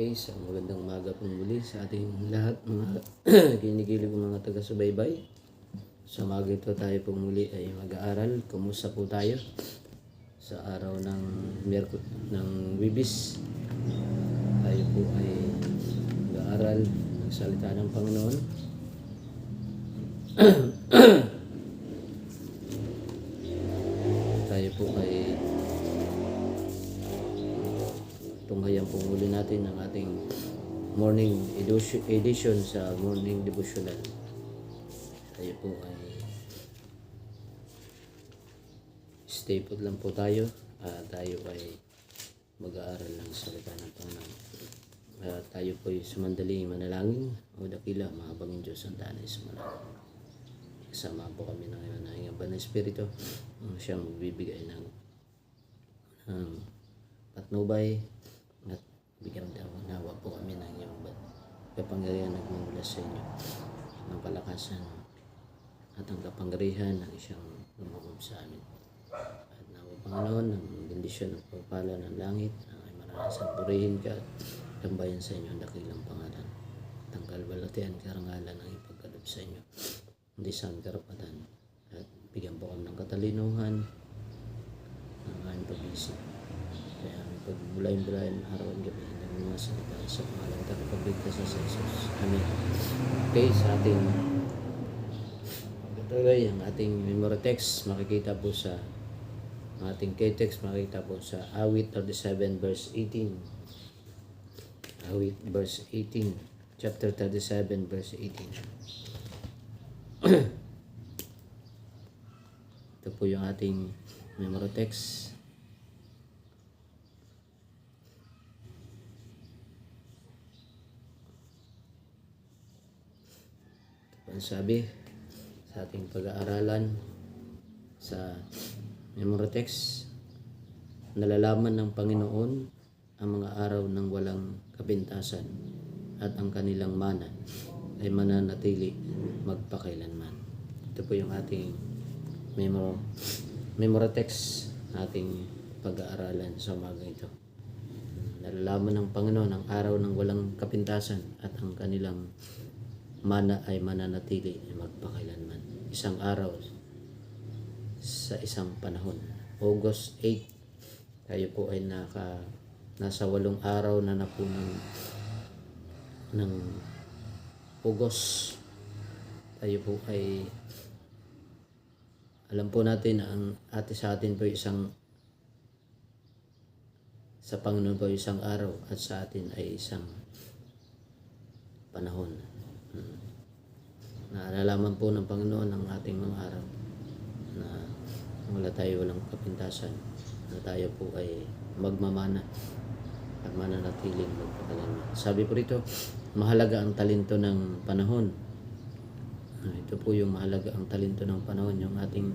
Okay, sa magandang umaga po muli sa ating lahat mga kinikilig mga taga-subaybay. Sa umaga ito tayo po muli ay mag-aaral. Kumusta po tayo sa araw ng Miyerku ng Wibis. Tayo po ay mag-aaral ng salita ng Panginoon. tayo po ay tunghayan po muli natin ang ating morning edition, sa morning devotional. Tayo po ay stay put lang po tayo. Ah, tayo ay mag-aaral ng salita ng Panginoon. Ah, tayo po ay sumandali manalangin o dakila mahabang Diyos ang tanay sa manalangin. Kasama po kami ng ngayon ng Espiritu ang siyang magbibigay ng ng patnubay at bigyan daw nawa po kami ng iyong kapangyarihan nagmumula sa inyo ng kalakasan at ang kapangyarihan ng isang lumakob sa amin. At nawa Panginoon, ang bendisyon ng pagpala ng langit, ang ay maranasan purihin ka at tambayan sa inyo ang dakilang pangalan. At ang kalbalatian, karangalan ang ipagkaloob sa inyo. Hindi sa karapatan. At bigyan po kami ng katalinuhan ng aming pag-isip. Pagbulayin-bulayin araw at gabi ng mga salita sa pangalan at pagligtas sa Jesus. Amen. Okay, sa ating pagkatuloy, ang ating memory text makikita po sa ang ating K-text makikita po sa Awit 37 verse 18. Awit verse 18. Chapter 37 verse 18. Ito po yung ating memory text. Ito po ang sabi sa ating pag-aaralan sa memory text. Nalalaman ng Panginoon ang mga araw ng walang kapintasan at ang kanilang mana ay mananatili magpakailanman. Ito po yung ating memo, memory text ating pag-aaralan sa umaga ito. Nalalaman ng Panginoon ang araw ng walang kapintasan at ang kanilang mana ay mananatili magpakailanman. Isang araw sa isang panahon. August 8, tayo po ay naka, nasa walong araw na na po ng, ng August. Tayo po ay alam po natin na ang ate sa atin po isang sa Panginoon po isang araw at sa atin ay isang panahon. Naalalaman po ng Panginoon ang ating mga araw na wala tayo walang kapintasan na tayo po ay magmamana at mananatiling magpakalanman. Sabi po rito, mahalaga ang talento ng panahon. Ah, Ito po yung mahalaga ang talento ng panahon, yung ating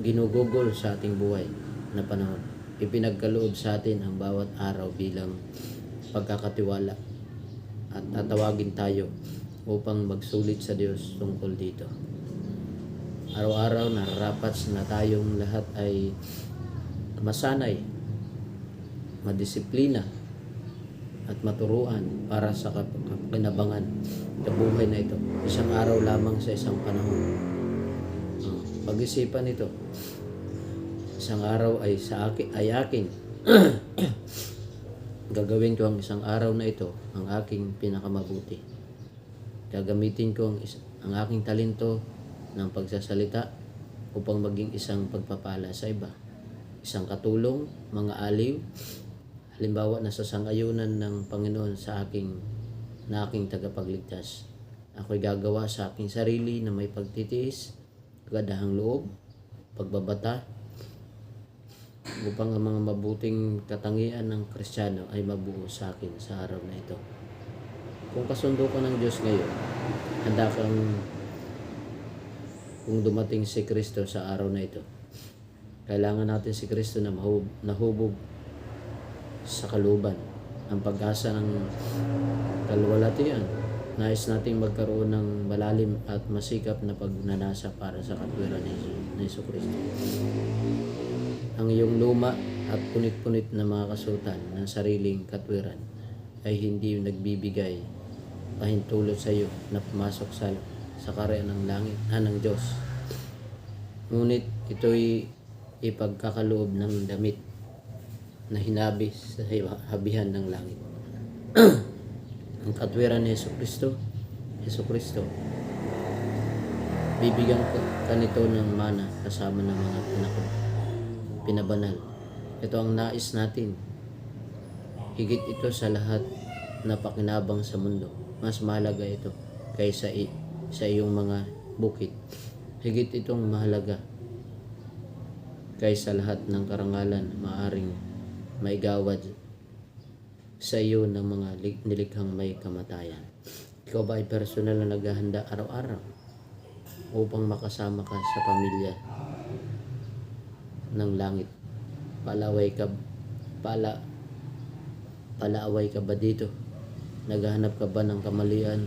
ginugugol sa ating buhay na panahon. Ipinagkaloob sa atin ang bawat araw bilang pagkakatiwala at tatawagin tayo upang magsulit sa Diyos tungkol dito. Araw-araw nararapat na tayong lahat ay masanay, madisiplina, at maturuan para sa kapakinabangan sa buhay na ito. Isang araw lamang sa isang panahon. Pag-isipan ito. Isang araw ay sa akin, ay akin. Gagawin ko ang isang araw na ito ang aking pinakamabuti. Gagamitin ko ang, ang aking talento ng pagsasalita upang maging isang pagpapala sa iba. Isang katulong, mga aliw, halimbawa nasa sangayunan ng Panginoon sa aking na aking tagapagligtas. Ako'y gagawa sa aking sarili na may pagtitiis, kagadahang loob, pagbabata, upang ang mga mabuting katangian ng Kristiyano ay mabuo sa akin sa araw na ito. Kung kasundo ka ng Diyos ngayon, handa kang kung dumating si Kristo sa araw na ito. Kailangan natin si Kristo na mahub, nahubog sa kaluban. Ang pag-asa ng kalwalatian. Nais nating magkaroon ng malalim at masikap na pagnanasa para sa katwiran ni ni Yesu Kristo. Ang iyong luma at punit-punit na mga kasutan ng sariling katwiran ay hindi nagbibigay pahintulot sa iyo na pumasok sa sa karya ng langit ha ng Diyos. Ngunit ito'y ipagkakaloob ng damit na hinabi sa habihan ng langit. Ang katwiran ni Yeso Kristo, Yeso Kristo, bibigyan ka nito ng mana kasama ng mga anak pinabanal. Ito ang nais natin. Higit ito sa lahat na pakinabang sa mundo. Mas mahalaga ito kaysa i- sa iyong mga bukid. Higit itong mahalaga kaysa lahat ng karangalan maaring maigawad sa iyo ng mga nilikhang may kamatayan. Ikaw ba ay personal na naghahanda araw-araw upang makasama ka sa pamilya ng langit? Palaway ka, pala, palaaway ka ba dito? Naghahanap ka ba ng kamalian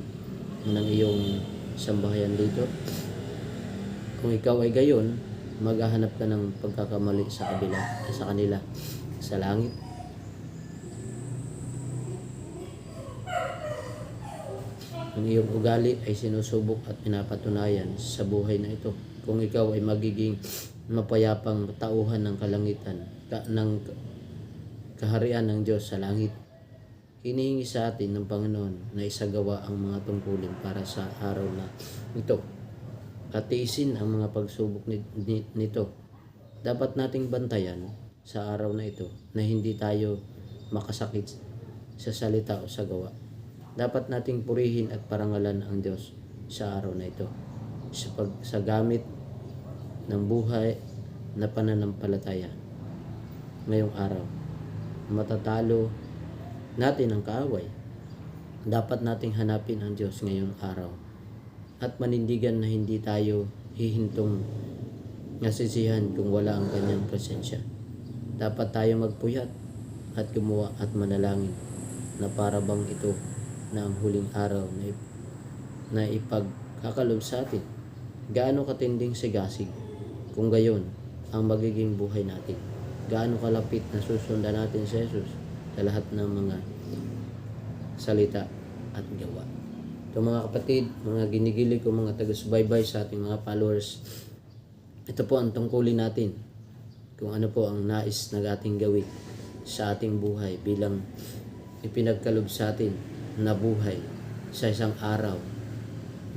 ng iyong sambahayan dito? Kung ikaw ay gayon, maghahanap ka ng pagkakamali sa kabila, sa kanila, sa langit. Ang iyong ugali ay sinusubok at pinapatunayan sa buhay na ito. Kung ikaw ay magiging mapayapang tauhan ng kalangitan, ka, ng kaharian ng Diyos sa langit, hinihingi sa atin ng Panginoon na isagawa ang mga tungkulin para sa araw na ito. Katiisin ang mga pagsubok ni- ni- nito. Dapat nating bantayan sa araw na ito na hindi tayo makasakit sa salita o sa gawa. Dapat nating purihin at parangalan ang Diyos sa araw na ito. Sa, pag, sa gamit ng buhay na pananampalataya ngayong araw. Matatalo natin ang kaaway. Dapat nating hanapin ang Diyos ngayong araw at manindigan na hindi tayo hihintong nasisihan kung wala ang kanyang presensya. Dapat tayo magpuyat at gumawa at manalangin na para bang ito na ang huling araw na, ip- na ipagkakalob sa atin. Gaano katinding sigasig kung gayon ang magiging buhay natin. Gaano kalapit na susundan natin si Jesus sa lahat ng mga salita at gawa. Ito mga kapatid, mga ginigilig ko mga taga-subaybay sa ating mga followers, ito po ang tungkulin natin kung ano po ang nais na ating gawin sa ating buhay bilang ipinagkalob sa atin na buhay sa isang araw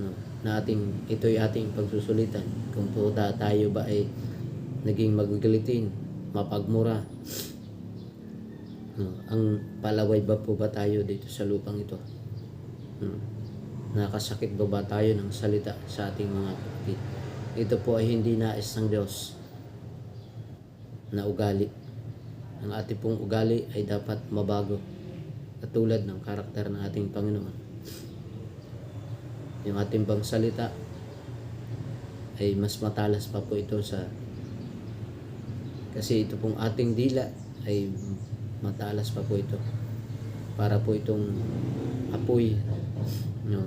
no, na ating, ito'y ating pagsusulitan kung po ta- tayo ba ay naging magagalitin, mapagmura no, ang palaway ba po ba tayo dito sa lupang ito? No, nakasakit ba ba tayo ng salita sa ating mga kapatid? Ito po ay hindi nais ng Diyos na ugali. Ang ating pong ugali ay dapat mabago katulad ng karakter ng ating Panginoon. Yung ating bang salita ay mas matalas pa po ito sa kasi ito pong ating dila ay matalas pa po ito para po itong apoy no,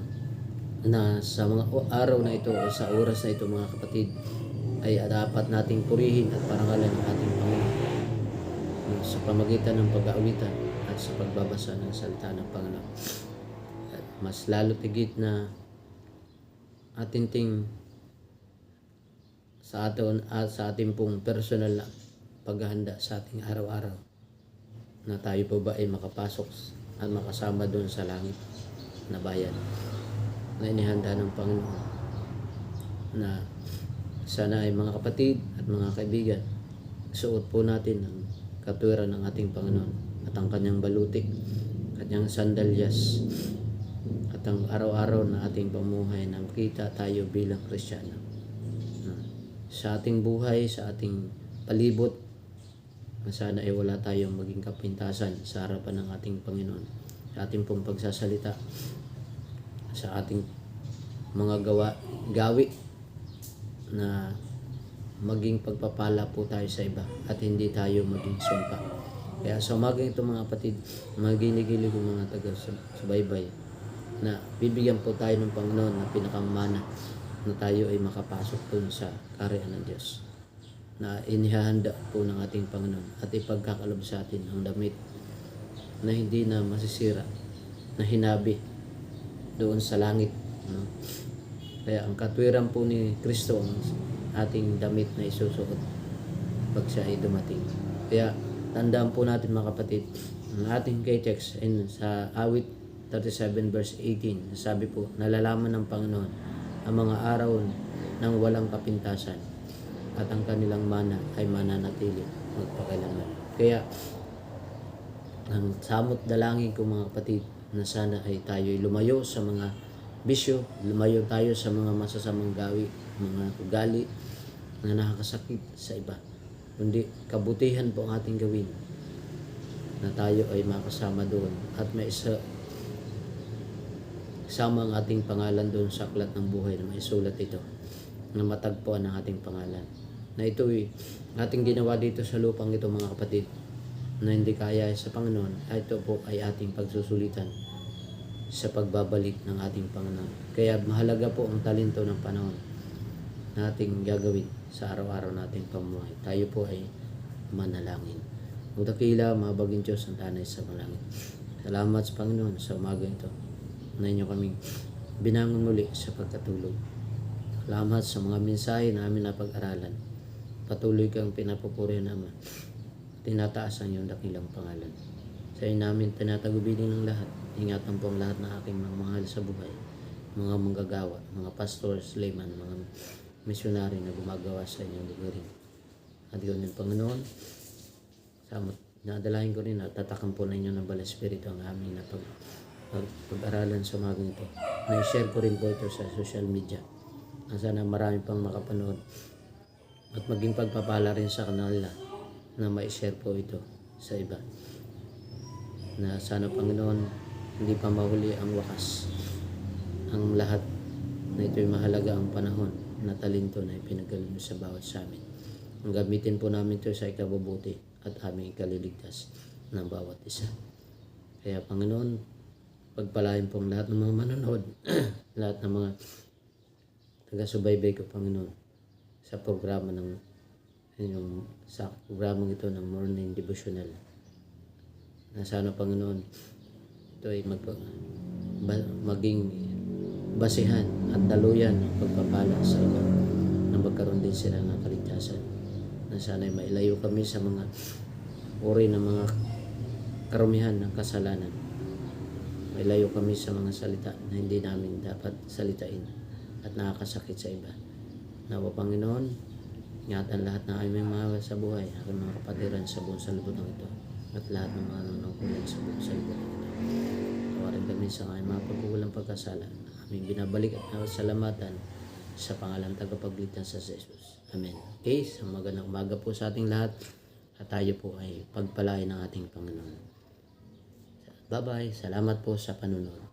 na sa mga araw na ito o sa oras na ito mga kapatid ay dapat nating purihin at parangalan ng ating Panginoon no, sa pamagitan ng pag-aawitan at sa pagbabasa ng salita ng Panginoon. At mas lalo tigit na atin ting sa atin at sa ating pong personal na paghahanda sa ating araw-araw na tayo po ba ay makapasok at makasama doon sa langit na bayan na inihanda ng Panginoon na sana ay mga kapatid at mga kaibigan suot po natin ang katwiran ng ating Panginoon at ang kanyang balutik, kanyang sandalyas at ang araw-araw na ating pamuhay na makita tayo bilang Kristiyano. Na Sa ating buhay, sa ating palibot, na sana ay wala tayong maging kapintasan sa harapan ng ating Panginoon. Sa ating pong pagsasalita, sa ating mga gawa, gawi na maging pagpapala po tayo sa iba at hindi tayo maging sumpa. Kaya sa umaga ito mga kapatid, maginigilig yung mga taga subaybay na bibigyan po tayo ng Panginoon na pinakamana na tayo ay makapasok dun sa karyan ng Diyos na inihahanda po ng ating Panginoon at ipagkakalob sa atin ang damit na hindi na masisira na hinabi doon sa langit. No? Kaya ang katwiran po ni Kristo ang ating damit na isusuot pag siya ay dumating. Kaya tandaan po natin mga kapatid, ang ating kay text in sa awit 37 verse 18, sabi po, nalalaman ng Panginoon ang mga araw ng walang kapintasan at ang kanilang mana ay mananatili magpakailanman. Kaya ang samot dalangin ko mga kapatid na sana ay tayo lumayo sa mga bisyo, lumayo tayo sa mga masasamang gawi, mga ugali na nakakasakit sa iba. Kundi kabutihan po ang ating gawin na tayo ay makasama doon at may isa sama ang ating pangalan doon sa aklat ng buhay na may sulat ito na matagpuan ang ating pangalan na ito ay ating ginawa dito sa lupang ito mga kapatid na hindi kaya sa Panginoon ito po ay ating pagsusulitan sa pagbabalik ng ating Panginoon. Kaya mahalaga po ang talento ng panahon na ating gagawin sa araw-araw nating pamumuhay. Tayo po ay manalangin. Magdakila, mahabagin Diyos ang tanay sa malangit. Salamat sa Panginoon sa umaga ito na inyo kaming binangon muli sa pagkatulog. Salamat sa mga mensahe na amin na pag-aralan. Patuloy kang pinapupuri naman. Tinataas ang iyong dakilang pangalan. Sa iyo namin tinatagubilin ng lahat. Ingatan po ang lahat ng aking mga mahal sa buhay. Mga manggagawa, mga pastors, layman, mga misyonary na gumagawa sa inyong lugarin. At yun yung Panginoon, Samot, nadalahin ko rin na tatakan po ninyo ng Bala Espiritu ang aming na pag, pag, pag-aralan sa umagang ito. Na-share ko rin po ito sa social media. Na sana marami pang makapanood. At maging pagpapala rin sa kanila na ma-share po ito sa iba. Na sana Panginoon, hindi pa mahuli ang wakas. Ang lahat na ito'y mahalaga ang panahon na talento na ipinagaling mo sa bawat sa amin. Ang gamitin po namin ito sa ikabubuti at aming ikaliligtas ng bawat isa. Kaya Panginoon, pagpalain po ang lahat ng mga manonood, lahat ng mga taga-subaybay ko Panginoon sa programa ng yung sa programa ito ng morning devotional. Na sana Panginoon ito ay mag, ba, maging basihan at daluyan ng pagpapala sa iba na magkaroon din sila ng kaligtasan. Na sana ay mailayo kami sa mga uri ng mga karumihan ng kasalanan. Mailayo kami sa mga salita na hindi namin dapat salitain at nakakasakit sa iba. Nawa Panginoon, ingatan lahat ng aming mga sa buhay, aking mga kapatiran sa buong salubutang ito at lahat ng mga nanungkulan sa buong salubutang ito. Tawarin kami sa aming mga pagkukulang pagkasala. Aming binabalik at salamatan sa pangalan tagapagligtas sa Jesus. Amen. Okay, sa magandang umaga po sa ating lahat at tayo po ay pagpalain ng ating Panginoon. Bye-bye. Salamat po sa panunod.